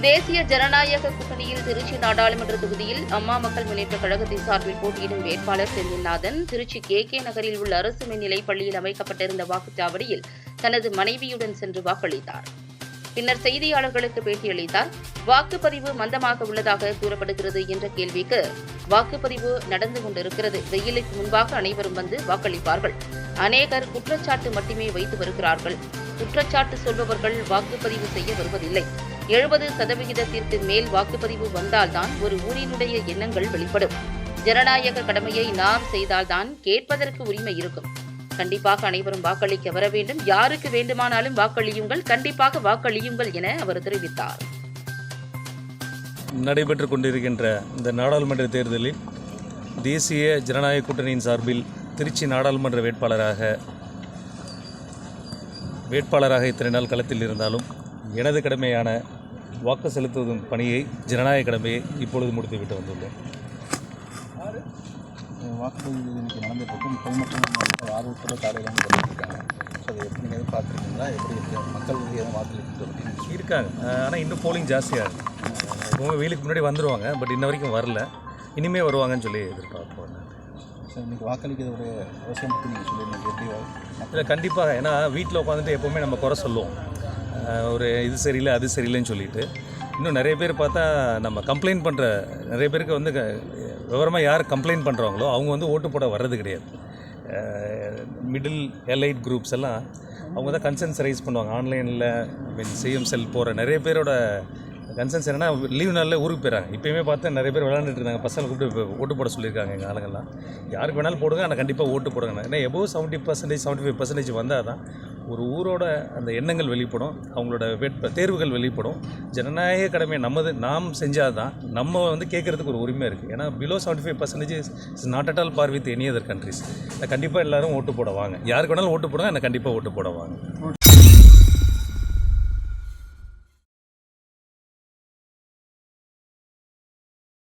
தேசிய ஜனநாயக கூட்டணியில் திருச்சி நாடாளுமன்ற தொகுதியில் அம்மா மக்கள் முன்னேற்ற கழகத்தின் சார்பில் போட்டியிடும் வேட்பாளர் செந்தில்நாதன் திருச்சி கே கே நகரில் உள்ள அரசு மேல்நிலைப் பள்ளியில் அமைக்கப்பட்டிருந்த வாக்குச்சாவடியில் தனது மனைவியுடன் சென்று வாக்களித்தார். பின்னர் செய்தியாளர்களுக்கு பேட்டியளித்தார் வாக்குப்பதிவு மந்தமாக உள்ளதாக கூறப்படுகிறது என்ற கேள்விக்கு வாக்குப்பதிவு நடந்து கொண்டிருக்கிறது. வெயிலுக்கு முன்பாக அனைவரும் வந்து வாக்களிப்பார்கள். அநேகர் குற்றச்சாட்டு மட்டுமே வைத்து வருகிறார்கள். குற்றச்சாட்டு சொல்பவர்கள் வாக்குப்பதிவு செய்ய வருவதில்லை. எழுபது சதவிகிதத்திற்கு மேல் வாக்குப்பதிவு வந்தால்தான் ஒரு ஊரினுடைய எண்ணங்கள் வெளிப்படும். ஜனநாயக கடமையை நாம் செய்தால்தான் கேட்பதற்கு உரிமை இருக்கும். கண்டிப்பாக அனைவரும் வாக்களிக்க வர வேண்டும். யாருக்கு வேண்டுமானாலும் வாக்களியுங்கள். கண்டிப்பாக வாக்களியுங்கள் என அவர் தெரிவித்தார். நடைபெற்று கொண்டிருக்கின்ற இந்த நாடாளுமன்ற தேர்தலில் தேசிய ஜனநாயக கூட்டணியின் சார்பில் திருச்சி நாடாளுமன்ற வேட்பாளராக வேட்பாளராக இத்தனை நாள் களத்தில் இருந்தாலும் எனது கடமையான வாக்கு செலுத்துவதும் பணியை ஜனநாயக கடமையை இப்பொழுது முடித்துவிட்டு வந்துள்ளேன். வாக்குப்பதிவு இன்னைக்கு நடந்துட்டு இருக்கு பொதுமக்கள் மக்கள் ஆர்வத்தோட காலையிலாம் பண்ணியிருக்காங்க ஸோ அதை எப்படி நீங்கள் பார்த்துருக்கீங்களா எப்படி இருக்கு? மக்கள் வந்து எதுவும் வாக்களிக்கிறது அப்படின்னு இருக்காங்க. ஆனால் இன்னும் போலிங் ஜாஸ்தியாக இருக்குது எப்பவுமே வெயிலுக்கு முன்னாடி வந்துடுவாங்க பட் இன்ன வரைக்கும் வரல. இனிமே வருவாங்கன்னு சொல்லி எதிர்பார்ப்போம் ஸோ இன்னைக்கு வாக்களிக்கிறதுடைய அவசியம் பற்றி நீங்கள் சொல்லியிருந்தீங்க எப்படி இல்லை கண்டிப்பாக ஏன்னா வீட்டில் உட்காந்துட்டு எப்போவுமே நம்ம குறை சொல்லுவோம். ஒரு இது சரியில்லை அது சரியில்லைன்னு சொல்லிட்டு. இன்னும் நிறைய பேர் பார்த்தா நம்ம கம்ப்ளைண்ட் பண்ணுற நிறைய பேருக்கு வந்து விவரமாக யார் கம்ப்ளைண்ட் பண்ணுறாங்களோ அவங்க வந்து ஓட்டு போட வர்றது கிடையாது. மிடில் எலைட் குரூப்ஸ் எல்லாம் அவங்க தான் கன்சன்ஸ் ரைஸ் பண்ணுவாங்க. ஆன்லைனில் மீன் சிஎம் செல் போகிற நிறைய பேரோட கன்சன்ஸ் என்னன்னா லீவ் நாளில் ஊருக்கு போயிறாங்க இப்போயுமே பார்த்து நிறைய பேர் விளாண்டுட்டு இருந்தாங்க. பசங்களை கூப்பிட்டு ஓட்டு போட சொல்லியிருக்காங்க எங்கள் ஆளுங்கள்லாம் யாருக்கு வேணாலும் போடுங்க ஆனால் கண்டிப்பாக ஓட்டு போடுங்க. ஏன்னா above seventy percentage seventy five percentage வந்தால் தான் ஒரு ஊரோட அந்த எண்ணங்கள் வெளிப்படும் அவங்களோட வேட்ப தேர்வுகள் வெளிப்படும். ஜனநாயக கடமை நமது நாம் செஞ்சால் தான் நம்ம வந்து கேட்குறதுக்கு ஒரு உரிமை இருக்குது ஏன்னா below seventy five percentage is not at all par with any other countries கண்டிப்பாக எல்லாரும் ஓட்டு போட வாங்க. யாருக்கு வேணாலும் ஓட்டு போடுங்க ஆனால் கண்டிப்பாக ஓட்டு போட வாங்க.